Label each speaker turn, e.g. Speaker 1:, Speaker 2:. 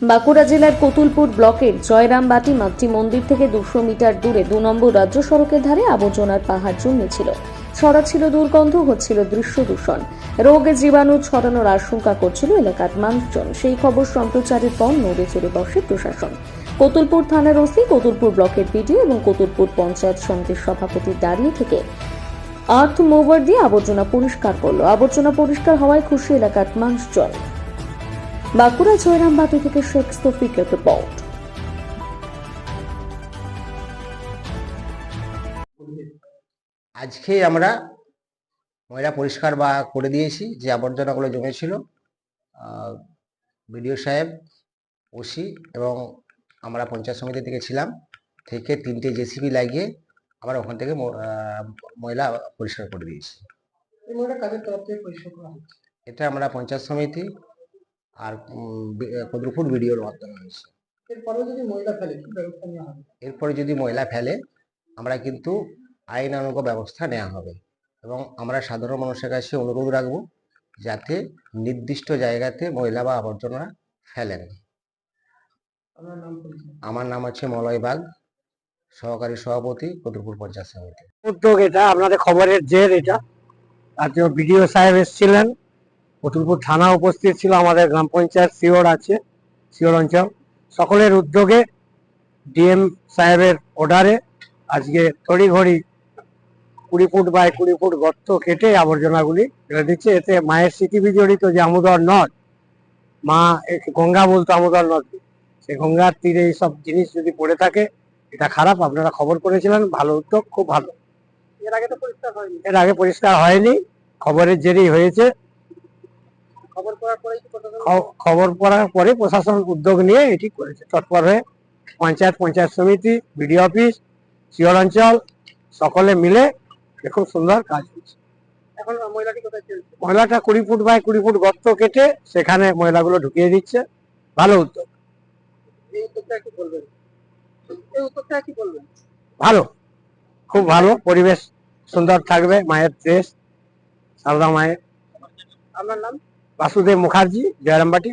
Speaker 1: বাঁকুড়া জেলার কতুলপুর ব্লকের জয়রামবাটি মাতৃ মন্দির থেকে দুশো মিটার দূরে দু নম্বর রাজ্য সড়কের ধারে আবর্জনার পাহাড় জন্মেছিল। ছড়াচ্ছিল দুর্গন্ধ, হচ্ছিল দৃশ্য দূষণ। রোগে জীবাণু ছড়ানোর আশঙ্কা করছিল এলাকার মানুষজন। সেই খবর সম্প্রচারের পর নড়ে চড়ে বসে প্রশাসন। কতুলপুর থানার ওসি, কতুলপুর ব্লকের পিডিও এবং কতুলপুর পঞ্চায়েত সমিতির সভাপতি দাঁড়িয়ে থেকে আর্থ মোভার দিয়ে আবর্জনা পরিষ্কার করল। আবর্জনা পরিষ্কার হওয়ায় খুশি এলাকার মানুষজন। বাঁকুড়া জয়রামবাটি থেকে শেখ সফিকের রিপোর্ট
Speaker 2: আজকে আমরা ময়লা পরিষ্কার বা করে দিয়েছি যে আবর্জনাগুলো জমেছিল বিডিও সাহেব ওসি এবং আমরা পঞ্চায়েত সমিতি থেকে ছিলাম থেকে তিনটে জেসিবি লাগিয়ে আমরা ওখান থেকে ময়লা পরিষ্কার করে দিয়েছি। এটা আমরা পঞ্চায়েত সমিতি আর কদ্রপুর ভিডিওর মাধ্যমে হয়েছে। এরপরে যদি ময়লা ফেলে আমরা কিন্তু আইনানুগ ব্যবস্থা নেওয়া হবে। এবং আমরা সাধারণ মানুষের কাছে অনুরোধ রাখব যাতে নির্দিষ্ট জায়গাতে ময়লা বা আবর্জনা ফেলেন আমার নাম হচ্ছে মলয় বাগ সহকারী সভাপতি কদরপুর পঞ্চায়েত সমিতি।
Speaker 3: উদ্যোগ এটা আপনাদের খবরের জের এটা। আজকে বিডিও সাহেব এসেছিলেন। অতুলপুর থানা উপস্থিত ছিল আমাদের গ্রাম পঞ্চায়েত শিওর আছে শিওর অঞ্চল। সকলের উদ্যোগে ডিএম সাহেবের অর্ডারে আজকে তড়িঘড়ি কুড়ি ফুট বাই কুড়ি ফুট গর্ত কেটে আবর্জনাগুলি ফেলে দিচ্ছে। এতে মায়ের স্মৃতি বিজড়িত যে আমোদর নদ মা গঙ্গা বলতো আমোদর নদ। সেই গঙ্গার তীরে এইসব জিনিস যদি পড়ে থাকে এটা খারাপ। আপনারা খবর করেছিলেন ভালো উদ্যোগ খুব ভালো।
Speaker 4: এর আগে তো পরিষ্কার হয়নি।
Speaker 3: এর আগে পরিষ্কার হয়নি খবরের জেরেই হয়েছে।
Speaker 4: খবর
Speaker 3: পড়ার পরে প্রশাসন উদ্যোগ নিয়ে এটি করেছে। তৎপর হয়ে পঞ্চায়েত পঞ্চায়েত সমিতি বিডিও অফিস শিওর অঞ্চল সকলে মিলে খুব সুন্দর কাজ হচ্ছে।
Speaker 4: এখন মহিলাটি
Speaker 3: কুড়ি ফুট বাই কুড়ি ফুট গর্ত কেটে সেখানে ময়লাগুলো ঢুকিয়ে দিচ্ছে। ভালো উদ্যোগ। ভালো। খুব ভালো। পরিবেশ সুন্দর থাকবে। মায়ের দেশ সারদা মায়ের।
Speaker 4: আপনার নাম?
Speaker 3: বাসুদেব মুখার্জি জয়রামবাটি